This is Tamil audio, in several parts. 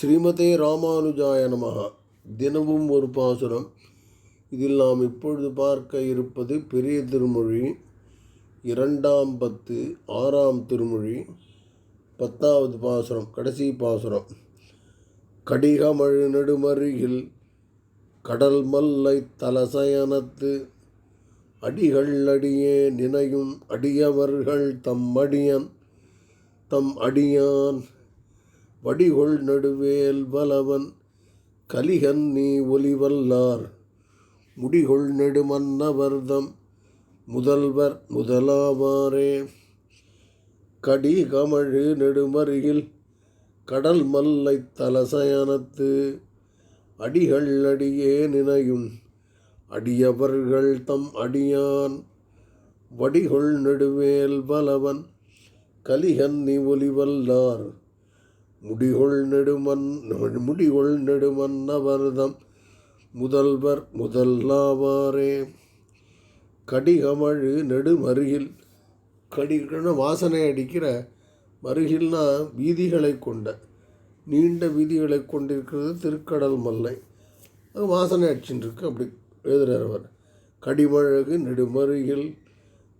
ஸ்ரீமதே ராமானுஜாய நமகா தினமும் ஒரு பாசுரம். இதில் நாம் இப்பொழுது பார்க்க இருப்பது பெரிய திருமொழி இரண்டாம் பத்து ஆறாம் திருமொழி பத்தாவது பாசுரம் கடைசி பாசுரம். கடிகமழு நெடுமருகில் கடல் மல்லை தலசயனத்து அடிகள் அடியே நினையும் அடியவர்கள் தம் அடியன் தம் அடியான் வடிகொள் நடுவேல் பலவன் கலிகன் நீ ஒலிவல்லார். முடிகொள் நெடுமன்னவர்தம் முதல்வர் முதலாவாரே. கடி கமழு நெடுமருகில் கடல் மல்லை தலசயனத்து அடிகள் அடியே நினையும் அடியவர்கள் தம் அடியான். வடிகொள் நெடுவேல் பலவன் கலிகன் நீ ஒலிவல்லார். முடிகொள் நெடுமன் முடிகொள் நெடுமன்னவர்தம் முதல்வர் முதல்லாவாரே. கடிகமழு நெடுமருகில் கடிகன வாசனை அடிக்கிற மருகில்னா வீதிகளை கொண்ட நீண்ட வீதிகளை கொண்டிருக்கிறது திருக்கடல் மல்லை. அது வாசனை அடிச்சுட்டுருக்கு அப்படி எழுதுறார் அவர். கடிமழகு நெடுமருகில்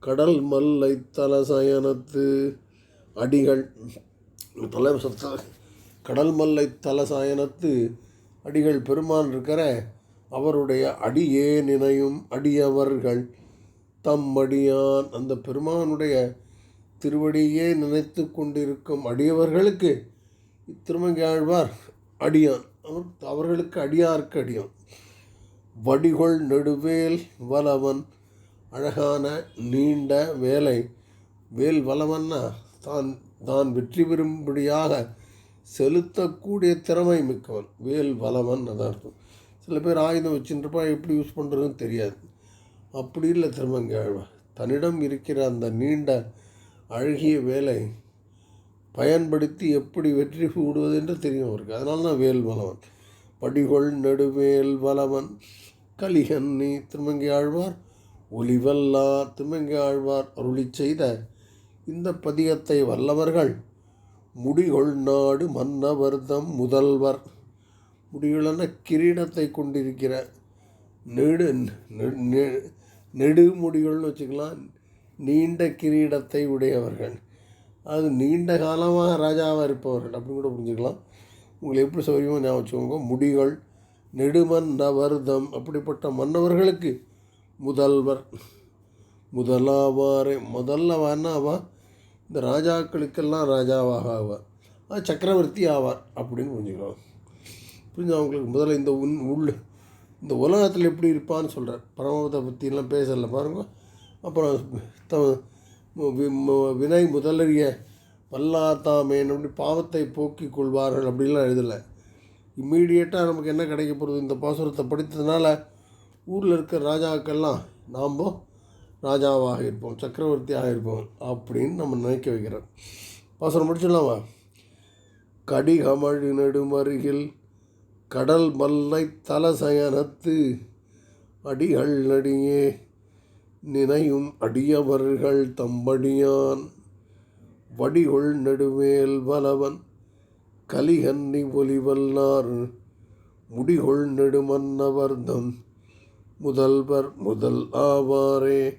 கடல் மல்லை தலசயனத்து அடிகள் தலை சத்த கடல் மல்லை தலசாயனத்து அடிகள் பெருமான் இருக்கிற அவருடைய அடியே நினையும் அடியவர்கள் தம் அடியான். அந்த பெருமானுடைய திருவடியே நினைத்து கொண்டிருக்கும் அடியவர்களுக்கு திருமங்கையாழ்வார் அடியான். அவர் அவர்களுக்கு அடியாருக்கு அடியான். வடிகொள் நெடுவேல் வலவன் அழகான நீண்ட வேலை. வேல் வலவன்னா தான் தான் வெற்றி பெறும்படியாக செலுத்தக்கூடிய திறமை மிக்கவன். வேல் வளவன் அதான் அர்த்தம். சில பேர் ஆயுதம் வச்சுருப்பா எப்படி யூஸ் பண்ணுறதுன்னு தெரியாது. அப்படி இல்லை திருமங்கை தன்னிடம் இருக்கிற அந்த நீண்ட அழகிய வேலை பயன்படுத்தி எப்படி வெற்றி கூடுவது என்று தெரியும் அவருக்கு. அதனால தான் வேல் வளவன். படிகொள் நெடுவேல் வளவன். கலிகன் நீ திருமங்கி ஆழ்வார் ஒளிவல்லா திருமங்கி ஆழ்வார் அருளி செய்த இந்த பதிகத்தை வல்லவர்கள் முடிகொள் நாடு மன்னவர்தம் முதல்வர். முடிகளென கிரீடத்தை கொண்டிருக்கிற நெடு நெடு முடிகள்னு வச்சுக்கலாம். நீண்ட கிரீடத்தை உடையவர்கள். அது நீண்ட காலமாக ராஜாவாக இருப்பவர்கள். அப்படின்னு கூட புரிஞ்சுக்கலாம். உங்களை எப்படி சௌரியமாக ஞாபகம் வச்சுக்கோங்க. முடிகள் நெடுமன் நவர்தம் அப்படிப்பட்ட மன்னவர்களுக்கு முதல்வர் முதலாவாரே முதல்ல வானாவா இந்த ராஜாக்களுக்கெல்லாம் ராஜாவாக ஆவார். சக்கரவர்த்தி ஆவார் அப்படின்னு புரிஞ்சுக்கலாம் புரிஞ்சு அவங்களுக்கு முதல்ல இந்த உன் உள் இந்த உலகத்தில் எப்படி இருப்பான்னு சொல்கிறார் பரமபத்தை பற்றிலாம் பேசலை பாருங்க. அப்புறம் த வினை முதலறிய வல்லாத்தாமேன் அப்படி பாவத்தை போக்கிக் கொள்வார்கள் அப்படிலாம் எழுதலை. இம்மீடியட்டாக நமக்கு என்ன கிடைக்க போகிறது? இந்த பாசுரத்தை படித்ததுனால ஊரில் இருக்கிற ராஜாக்கள்லாம் நாம் ராஜாவாக இருப்போம் சக்கரவர்த்தியாக இருப்போம் அப்படின்னு நம்ம நினைக்க வைக்கிறோம். பாசனம் முடிச்சிடலாமா? கடிகமழு நெடுமருகில் கடல் மல்லை தலசயனத்து அடிகள் நடியே நினையும் அடியவர்கள் தம்படியான் வடிகொள் நெடுமேல் பலவன் கலிகன்னி ஒலிவல்லார் முடிகொள் நெடுமன்னவர்தம் முதல்வர் முதல் ஆவாரே.